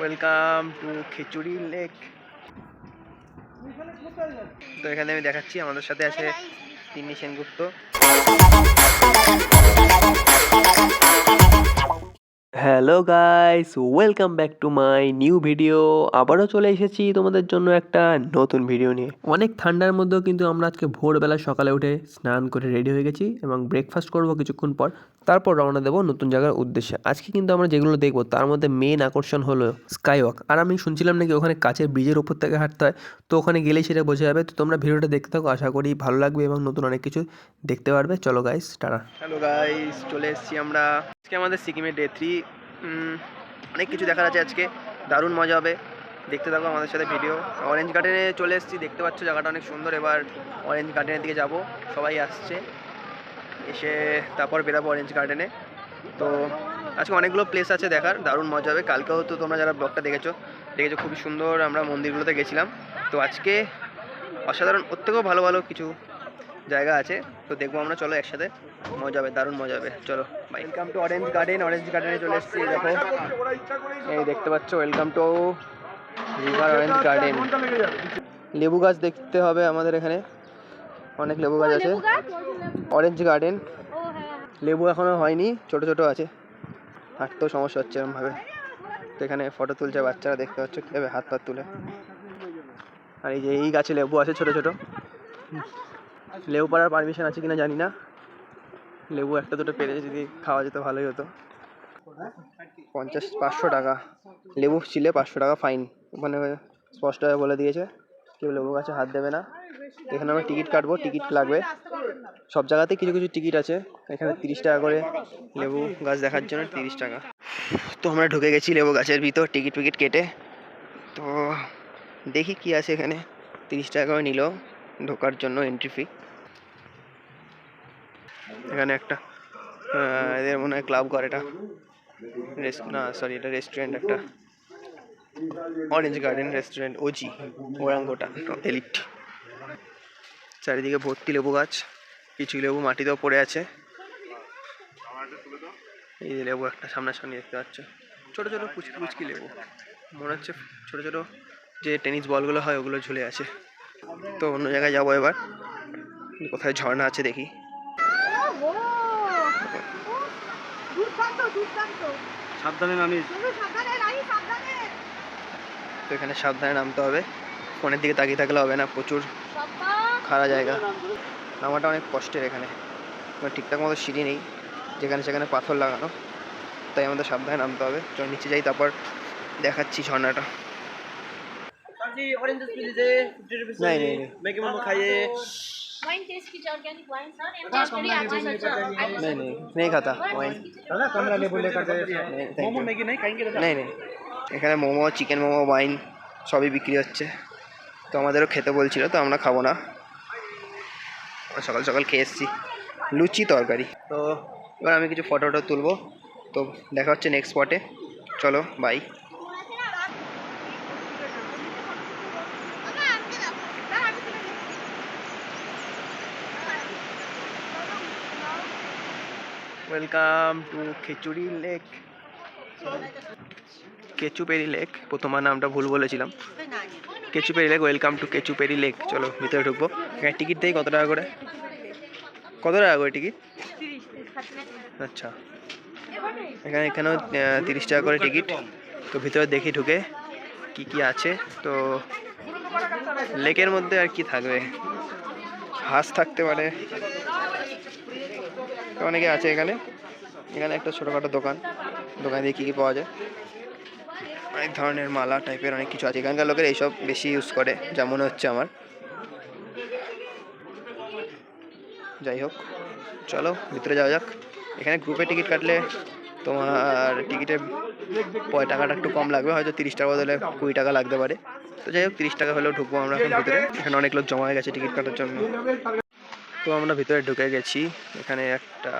Welcome to khichuri lake তো এখানে আমি দেখাচ্ছি, আমাদের সাথে আছে Tinni Sengupta. Hello guys welcome back to my new video আবারও চলে এসেছি তোমাদের জন্য একটা নতুন ভিডিও নিয়ে। অনেক ঠান্ডার মধ্যেও কিন্তু আমরা আজকে ভোরবেলা সকালে উঠে স্নান করে রেডি হয়ে গেছি এবং ব্রেকফাস্ট করব কিছুক্ষণ পর। তারপর রওনা দেবো নতুন জায়গার উদ্দেশ্যে। আজকে কিন্তু আমরা যেগুলো দেখব, তার মধ্যে মেন আকর্ষণ হলো স্কাইওয়াক আর আমি শুনছিলাম নাকি ওখানে কাছের ব্রিজের উপর থেকে হাঁটতে হয়, তো ওখানে গেলেই সেটা বোঝা যাবে। তো তোমরা ভিডিওটা দেখতে থাকো, আশা করি ভালো লাগবে এবং নতুন অনেক কিছু দেখতে পারবে। চলো গাইস টাটা। হ্যালো গাইস চলে এসেছি আমরা। আজকে আমাদের সিকিমের ডে থ্রি অনেক কিছু দেখার আছে আজকে। দারুণ মজা হবে। দেখতে থাকো আমাদের সাথে ভিডিও অরেঞ্জ গার্ডেনে চলে এসেছি, দেখতে পাচ্ছ জায়গাটা অনেক সুন্দর। এবার অরেঞ্জ গার্ডেনের দিকে যাব। সবাই আসছে। এসে তারপর বেরাবো অরেঞ্জ গার্ডেনে তো আজকে অনেকগুলো প্লেস আছে দেখার দারুণ মজা হবে। কালকেও তো তোমরা যারা ব্লগটা দেখেছ দেখেছ খুবই সুন্দর আমরা মন্দিরগুলোতে গেছিলাম। তো আজকে অসাধারণ ওর থেকেও ভালো ভালো কিছু জায়গা আছে। তো দেখব আমরা চলো একসাথে। মজা হবে দারুণ মজা হবে। চলো welcome to orange garden orange গার্ডেনে চলে এসেছি দেখো। এই দেখতে পাচ্ছ welcome to river orange garden লেবু গাছ দেখতে হবে আমাদের এখানে। অনেক লেবু গাছ আছে। অরেঞ্জ গার্ডেন লেবু এখনও হয়নি ছোট ছোট আছে। হাঁটতেও সমস্যা হচ্ছে এরকমভাবে তো এখানে ফটো তুলছে বাচ্চারা দেখতে পাচ্ছ কীভাবে হাত পা তুলে। আর এই যে এই গাছে লেবু আছে ছোট ছোট। লেবু পাড়ার পারমিশন আছে কিনা জানি না। লেবু একটা দুটো পেরে যদি খাওয়া যেত ভালোই হতো। পঞ্চাশ পাঁচশো টাকা। লেবু ছিলে পাঁচশো টাকা ফাইন। ওখানে স্পষ্টভাবে বলে দিয়েছে কেউ লেবু গাছে হাত দেবে না। এখানে আমরা টিকিট কাটবো, টিকিট লাগবে। সব জায়গাতে কিছু কিছু টিকিট আছে। এখানে তিরিশ টাকা করে লেবু গাছ দেখার জন্য তিরিশ টাকা। তো আমরা ঢুকে গেছি লেবু গাছের ভিতর, টিকিট ফিকিট কেটে। তো দেখি কি আছে এখানে। তিরিশ টাকা করে নিল ঢোকার জন্য এন্ট্রি ফি এখানে একটা এদের মনে হয় ক্লাব ঘর এটা। না সরি এটা রেস্টুরেন্ট একটা। অরেঞ্জ গার্ডেন রেস্টুরেন্ট ওজি ওরাঙ্গোটা এলিট চারিদিকে ভর্তি লেবু গাছ কিছু লেবু মাটিতেও পড়ে আছে। এই যে লেবু একটা সামনাসামনি দেখতে পাচ্ছ। ছোটো ছোটো পুচকি পুচকি লেবু। মনে হচ্ছে ছোটো ছোটো যে টেনিস বলগুলো হয় ওগুলো ঝুলে আছে। তো অন্য জায়গায় যাব এবার। কোথায় ঝর্ণা আছে দেখি। নামিস সাবধানে তো এখানে সাবধানে নামতে হবে। ফোনের দিকে তাকিয়ে থাকলে হবে না প্রচুর খাড়া জায়গা। নামাটা অনেক কষ্টের এখানে। মানে ঠিকঠাক মতো সিঁড়ি নেই যেখানে সেখানে পাথর লাগানো। তাই আমাদের সাবধানে নামতে হবে। চল নিচে যাই তারপর দেখাচ্ছি ঝর্ণাটা। এখানে মোমো চিকেন মোমো ওয়াইন সবই বিক্রি হচ্ছে। তো আমাদেরও খেতে বলছিল তো আমরা খাব না। আমরা সকাল সকাল খেয়ে এসেছি। লুচি তরকারি। তো এবার আমি কিছু ফটো টটো তুলবো। তো দেখা হচ্ছে নেক্সট স্পটে চলো bye welcome to khichuri lake Khecheopalri lake প্রথমবার নামটা ভুল বলেছিলাম। Khecheopalri lake welcome to Khecheopalri lake চলো, ভিতরে ঢুকবো। এখানে টিকিট দেই, কত টাকা করে? কত টাকা করে টিকিট? আচ্ছা। এখানে, এখানেও তিরিশ টাকা করে টিকিট। তো ভিতরে দেখি ঢুকে কি কি আছে। তো লেকের মধ্যে আর কি থাকবে? হাঁস থাকতে পারে। অনেকে আছে এখানে। এখানে একটা ছোটোখাটো দোকান। দোকানে দিয়ে কী কী পাওয়া যায়? অনেক ধরনের মালা টাইপের অনেক কিছু আছে। এখানকার লোকের এইসব বেশি ইউজ করে, যা মনে হচ্ছে আমার। যাই হোক, চলো, ভিতরে যাওয়া যাক। এখানে গ্রুপে টিকিট কাটলে তোমার টিকিটের পয় টাকাটা একটু কম লাগবে, হয়তো তিরিশ টাকা বদলে কুড়ি টাকা লাগতে পারে। তো যাই হোক, তিরিশ টাকা হলেও ঢুকবো আমরা এখন ভিতরে। এখানে অনেক লোক জমা হয়ে গেছে টিকিট কাটার জন্য। তো আমরা ভিতরে ঢুকে গেছি। এখানে একটা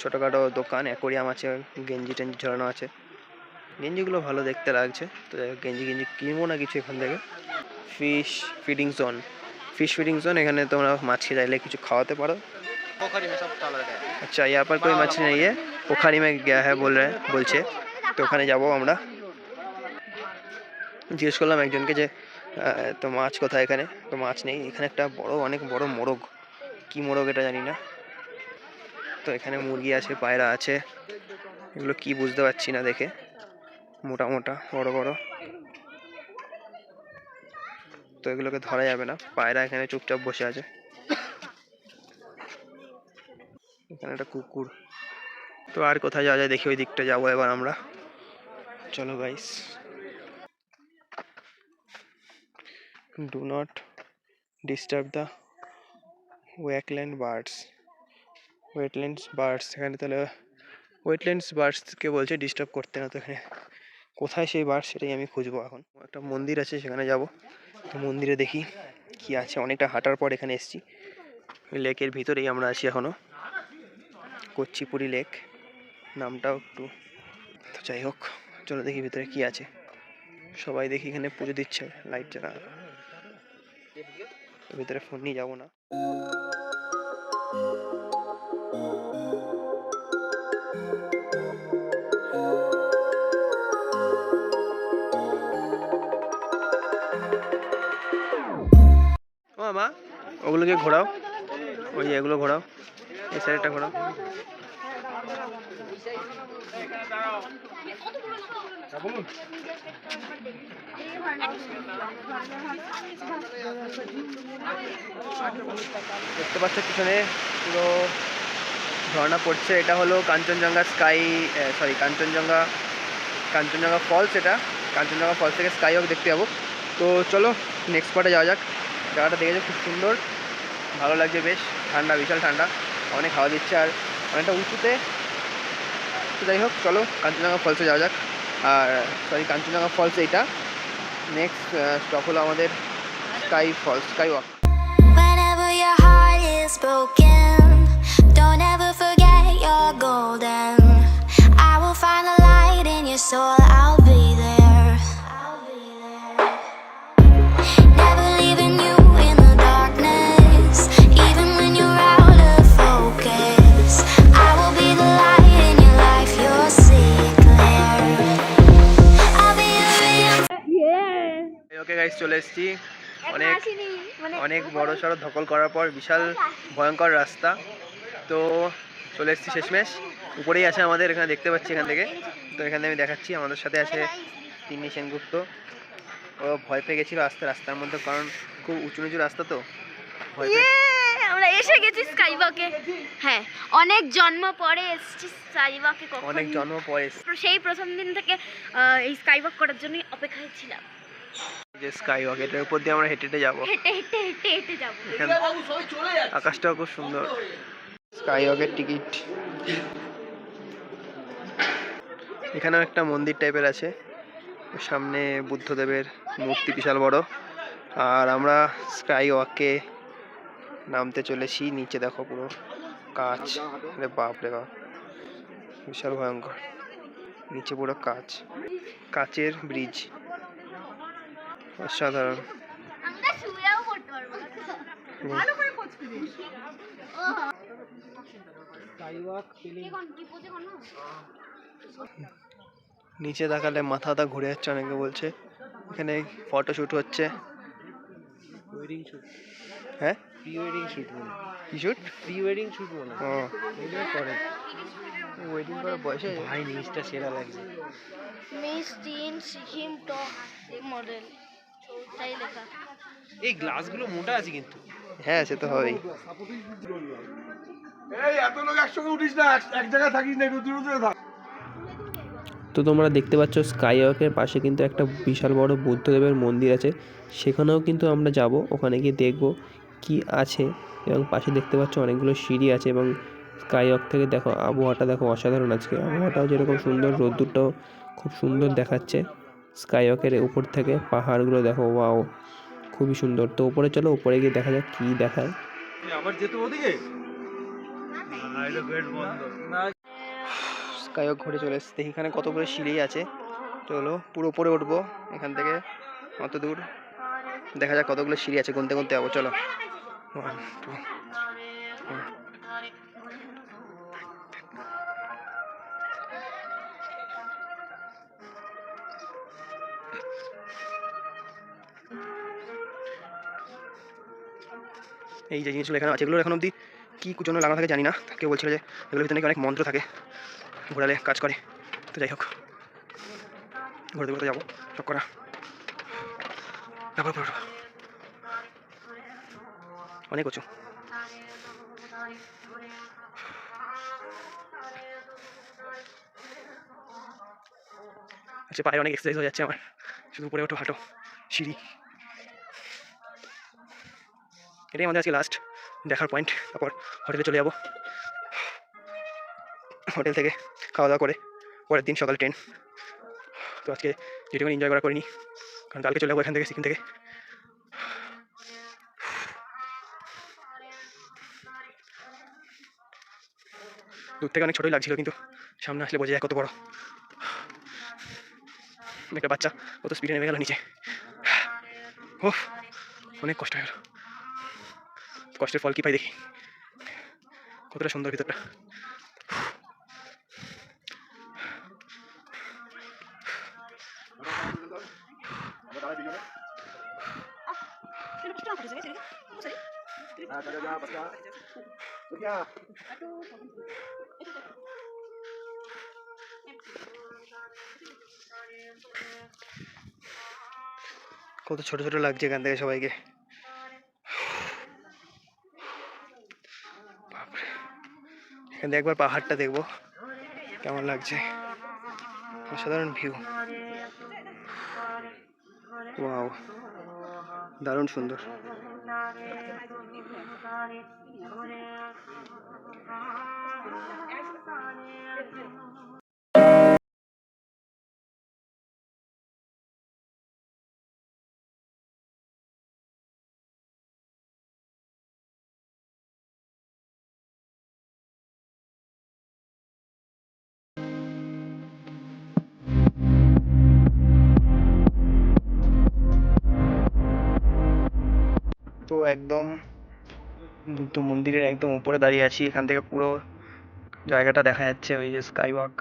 ছোটোখাটো দোকান অ্যাকোরিয়াম আছে, গেঞ্জি টেঞ্জি ঝরানো আছে। গেঞ্জিগুলো ভালো দেখতে লাগছে। তো গেঞ্জি গেঞ্জি কিনবো না কিছু এখান থেকে। Fish feeding zone fish feeding zone এখানে তোমরা মাছ খেতে চাইলে কিছু খাওয়াতে পারো। আচ্ছা ইয়ার পর কই गया নেই यहाँ पर कोई হ্যাঁ বলছে। তো ওখানে যাব আমরা। জিজ্ঞেস করলাম একজনকে যে তো মাছ কোথায় এখানে? তো মাছ নেই। এখানে একটা বড়, অনেক বড় মোরগ। কি মোরগ এটা জানি না। তো এখানে মুরগি আছে, পায়রা আছে। এগুলো কি বুঝতে পারছি না দেখে। মোটা মোটা বড় বড়। তো এগুলোকে ধরা যাবে না। পায়রা এখানে চুপচাপ বসে আছে। এখানে একটা কুকুর। তো আর কোথায় যাওয়া যায় দেখি, ওই দিকটা যাব এবার আমরা। চলো guys do not disturb the wetland birds wetlands birds এখানে তাহলে ওয়েটল্যান্ডস বার্ডসকে বলছে ডিস্টার্ব করতে না তো এখানে। কোথায় সেই বার্ড সেটাই আমি খুঁজবো এখন। একটা মন্দির আছে, সেখানে যাব। মন্দিরে দেখি কি আছে। অনেকটা হাঁটার পর এখানে এসেছি। লেকের ভিতরেই আমরা আছি এখনও কচ্চিপুরি লেক নামটাও একটু। তো যাই হোক, চলো দেখি ভিতরে কি আছে। সবাই দেখি এখানে পুজো দিচ্ছে লাইট জ্বালা। ভিতরে ফোন নিয়ে যাব না। ওগুলোকে ঘোরাও। ওই এগুলো ঘোরাও। এই সাইডটা ঘোরাও। দেখতে পাচ্ছ পিছনে পুরো ঝর্ণা পড়ছে। এটা হলো Kanchenjunga sky sorry Kanchenjunga Kanchenjunga falls এটা। কাঞ্চনজঙ্ঘা ফলস থেকে স্কাই ওয়াক দেখতে যাব তো চলো নেক্সট স্পটে যাওয়া যাক। জায়গাটা দেখেছে? খুব সুন্দর। ভালো লাগছে বেশ। ঠান্ডা, বিশাল ঠান্ডা। অনেক খাওয়া দিচ্ছে আর অনেকটা উঁচুতে। তো যাই হোক, চলো কাঞ্চনজঙ্ঘা ফলসে যাওয়া যাক। আর সরি কাঞ্চনজঙ্ঘা ফলস এইটা। নেক্সট স্টপ হলো আমাদের স্কাই ফলস স্কাই ওয়াক এসেছি। অনেক অনেক বড় সড়ো ধকল করার পর বিশাল ভয়ঙ্কর রাস্তা। তো চলে এসেছি শেষমেশ। উপরেই আছে আমাদের এখানে দেখতে পাচ্ছি এখান থেকে। তো এখানে আমি দেখাচ্ছি আমাদের সাথে আছে তিন্নি সেনগুপ্ত। ও ভয় পেয়ে গেছিল আস্তে রাস্তার মধ্যে কারণ খুব উঁচু নিচু রাস্তা তো। ভয় আমরা এসে গেছি স্কাইওয়াকে। হ্যাঁ অনেক জন্ম পরে এসেছি স্কাইওয়াকে কখন অনেক জন্ম পরে সেই প্রথম দিন থেকে এই স্কাইওয়াক করার জন্য অপেক্ষায় ছিলাম। যে স্কাই ওয়াক এটার উপর দিয়ে আমরা হেঁটে হেঁটে যাব। আকাশটাও খুব সুন্দর। স্কাই ওয়াকের টিকিট এখানেও একটা মন্দির টাইপের আছে। সামনে বুদ্ধদেবের মূর্তি বিশাল বড়। আর আমরা স্কাই ওয়াকে নামতে চলেছি। নিচে দেখো পুরো কাঁচ। আরে বাপ রে বাপ। বিশাল ভয়ঙ্কর। নিচে পুরো কাঁচ। কাচের ব্রিজ অসাধারণ। নিচে তাকালে মাথা ব্যথা ঘুরে যাচ্ছে অনেকে বলছে। এখানে ফটোশ্যুট হচ্ছে। ওয়েডিং শুট হ্যাঁ? প্রি ওয়েডিং শুট মনে কি প্রি ওয়েডিং শুট মনে ও। করে ওয়েডিং করার বয়স? ভাই সেরা লাগছে। Miss teen Sikkim top model তাই লেখা। এই গ্লাসগুলো মোটা আছে কিন্তু। হ্যাঁ সে তো হবেই। এই এত লোক একসঙ্গে উঠিস না এক- এক জায়গায় থাকিস না একটু দূরে দূরে থাক। তো তোমরা দেখতে পাচ্ছ স্কাই ওয়াকের পাশে কিন্তু একটা বিশাল বড় বুদ্ধদেবের মন্দির আছে। সেখানেও কিন্তু আমরা যাব ওখানে গিয়ে দেখব কি আছে। এবং পাশে দেখতে পাচ্ছ অনেকগুলো সিঁড়ি আছে এবং স্কাই ওয়াক থেকে দেখো আবহাওয়াটা দেখো অসাধারণ আজকে। আবহাওয়াটাও যেরকম সুন্দর রোদ্দুরটাও খুব সুন্দর দেখাচ্ছে। স্কাই ওয়াকের উপর থেকে পাহাড়গুলো দেখো ওয়াও খুবই সুন্দর। তো উপরে চলো উপরে গিয়ে দেখা যাক কী দেখায়। আবার যেতে ওদিকে? স্কাইওক ঘুরে চলে এসেছে। এখানে কতগুলো সিঁড়ি আছে। চলো পুরো উপরে উঠবো। এখান থেকে অত দূর। দেখা যাক কতগুলো সিঁড়ি আছে। গুনতে গুনতে যাব। চলো। এই যে জিনিসগুলো এখানে আছে এগুলো এখন অবধি কী জন্য লাগানো থাকে জানি না। কেউ বলছিল যে এগুলোর ভিতরে অনেক মন্ত্র থাকে, ঘোরালে কাজ করে। তো যাই হোক ঘুরতে ঘুরতে যাব, সব করা। তারপর পুরো অনেক উঁচু আচ্ছা পায়ে অনেক এক্সারসাইজ হয়ে যাচ্ছে আমার। শুধু উপরে ওঠো, হাঁটো, সিঁড়ি। এটাই আমাদের আজকে লাস্ট দেখার পয়েন্ট তারপর হোটেলে চলে যাব। হোটেল থেকে খাওয়া দাওয়া করে পরের দিন সকালে ট্রেন তো আজকে যেটুকু এনজয় করা করিনি, কারণ কালকে চলে যাব এখান থেকে, সিকিম থেকে। দূর থেকে অনেক ছোটোই লাগছিল, কিন্তু সামনে আসলে বোঝা যায় কত বড়। একটা বাচ্চা কত স্পিডে নেমে গেল নিচে। ও অনেক কষ্ট হয়ে গেল। কষ্টের ফল কি পাই দেখি? কতটা সুন্দর ভিতরটা। কত ছোট ছোট লাগছে এখান থেকে সবাইকে। থেকে একবার পাহাড়টা দেখব। কেমন লাগছে? অসাধারণ ভিউ ওয়াও দারুণ সুন্দর। একদম বুদ্ধ মন্দিরের একদম উপরে দাঁড়িয়ে আছি। এখান থেকে পুরো জায়গাটা দেখা যাচ্ছে ওই যে স্কাই ওয়াক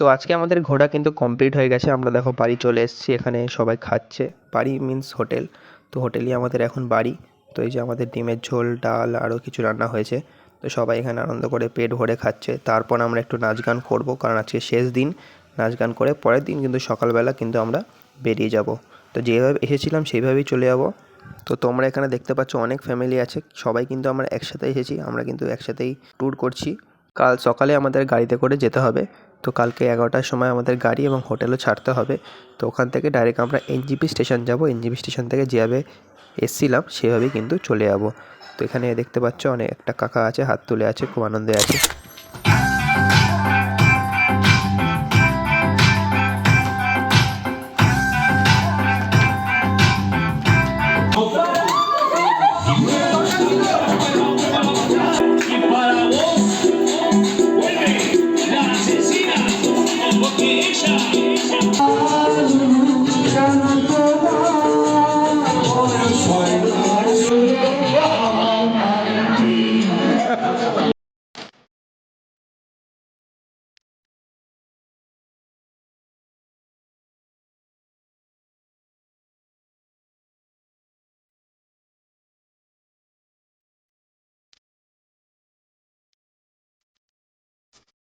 তো আজকে আমাদের ঘোরা কিন্তু কমপ্লিট হয়ে গেছে। আমরা দেখো বাড়ি চলে এসেছি, এখানে সবাই খাচ্ছে। বাড়ি মিন্স হোটেল তো হোটেলই আমাদের এখন বাড়ি। তো এই যে আমাদের ডিমের ঝোল, ডাল, আরও কিছু রান্না হয়েছে। তো সবাই এখানে আনন্দ করে পেট ভরে খাচ্ছে। তারপর আমরা একটু নাচ গান করব, কারণ আজকে শেষ দিন। নাচ গান করে পরের দিন কিন্তু সকালবেলা কিন্তু আমরা বেরিয়ে যাব। তো যেভাবে এসেছিলাম সেইভাবেই চলে যাব। তো তোমরা এখানে দেখতে পাচ্ছ অনেক ফ্যামিলি আছে। সবাই কিন্তু আমরা একসাথে এসেছি। আমরা কিন্তু একসাথেই ট্যুর করছি। কাল সকালে আমাদের গাড়িতে করে যেতে হবে। তো কালকে এগারোটার সময় আমাদের গাড়ি এবং হোটেলও ছাড়তে হবে। তো ওখান থেকে ডাইরেক্ট আমরা এনজিপি স্টেশন যাব। এনজিপি স্টেশন থেকে যেভাবে এসছিলাম, সেভাবেই কিন্তু চলে যাব। তো এখানে দেখতে পাচ্ছ অনেক একটা কাকা আছে, হাত তুলে আছে, খুব আনন্দে আছে। Picture